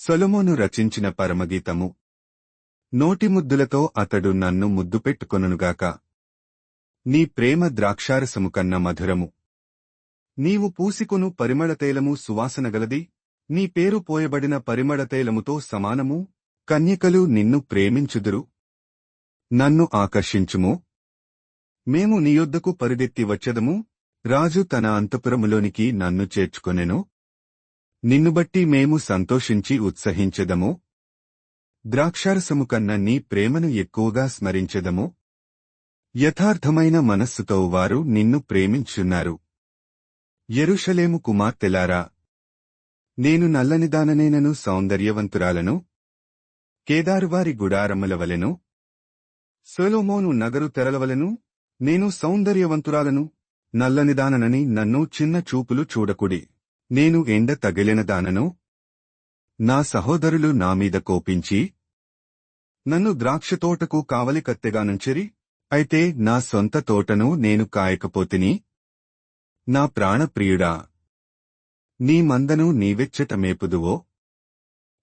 సొలమోను రచించిన పరమగీతము. నోటిముద్దులతో అతడు నన్ను ముద్దు పెట్టుకొనుగాక నీ ప్రేమ ద్రాక్షారసము కన్న మధురము. నీవు పూసికొను పరిమళతైలము సువాసనగలది నీ పేరు పోయబడిన పరిమళతైలముతో సమానము. కన్యకలు నిన్ను ప్రేమించుదురు. నన్ను ఆకర్షించుము. మేము నీ యొద్దకు వచ్చదము. రాజు తన అంతపురములోనికి నన్ను చేర్చుకొనెను. నిన్ను బట్టి మేము సంతోషించి ఉత్సహించెదము? ద్రాక్షారసము కన్న నీ ప్రేమను ఎక్కువగా స్మరించెదము? యథార్థమైన మనస్సుతో వారు నిన్ను ప్రేమించున్నారు. ఎరుషలేము కుమార్తెలారా నేను నల్లనిదాననేనను సౌందర్యవంతురాలను? కేదారువారి గుడారముల వలెను? నగరు తెరలవలెను నేను సౌందర్యవంతురాలను? నల్లనిదాననని నన్ను చిన్న చూపులు చూడకుడి. నేను ఎండ తగిలినదానను నా సహోదరులు నామీద కోపించి నన్ను ద్రాక్షతోటకు కావలి కత్తెగానుంచిరి అయితే నా సొంత తోటను నేను కాయకపోతిని? నా ప్రాణప్రియుడా నీ మందను నీవెచ్చట మేపుదువో?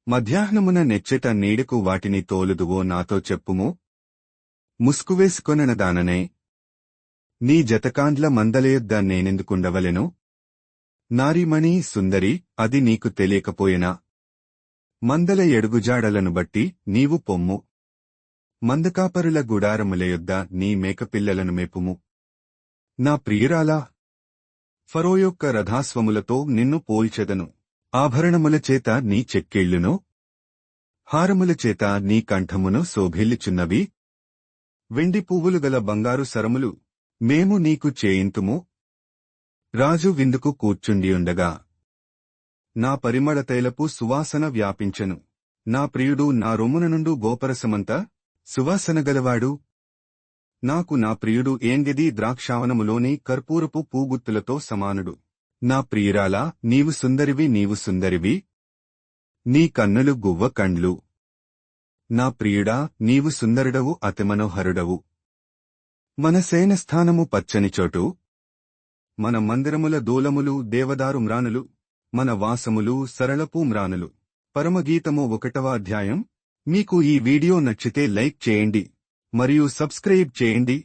మధ్యాహ్నమున నెచ్చట నీడకు వాటిని తోలుదువో నాతో చెప్పుము? ముసుకువేసుకొననదాననే నీ జతకాండ్ల మందలయొద్ద నేనెందుకుండవలెను? నారిమణి సుందరి అది నీకు తెలియకపోయినా. మందల ఎడుగుజాడలను బట్టి నీవు పొమ్ము. మందకాపరుల గుడారములయొద్ద నీ మేకపిల్లలను మేపుము. నా ప్రియురాలా! ఫరోయొక్క రథాస్వములతో నిన్ను పోల్చెదను. ఆభరణముల చేత నీ చెక్కిళ్ళును హారముల చేత నీ కంఠమును శోభిల్లుచున్నవి. వెండి పువ్వులు గల బంగారు సరములు మేము నీకు చేయింతుము. రాజు విందుకు కూర్చుండియుండగా నా పరిమళ తైలపు సువాసన వ్యాపించెను. నా ప్రియుడు నా రొమ్మున నుండు గోపరసమంతా సువాసన గలవాడు. నాకు నా ప్రియుడు ఏంగది ద్రాక్షావనములోని కర్పూరపు పూగుత్తులతో సమానుడు. నా ప్రియురాలా నీవు సుందరివి నీవు సుందరివి. నీ కన్నులు గువ్వ కండ్లు. నా ప్రియుడా నీవు సుందరుడవు అతిమనోహరుడవు మన సేనస్థానము పచ్చని చోటు. మన మందిరముల దూలములు దేవదారు మ్రానులు మన వాసములు సరళపు మ్రానులు. పరమగీతము ఒకటవ అధ్యాయం. మీకు ఈ వీడియో నచ్చితే లైక్ చేయండి మరియు సబ్స్క్రైబ్ చేయండి.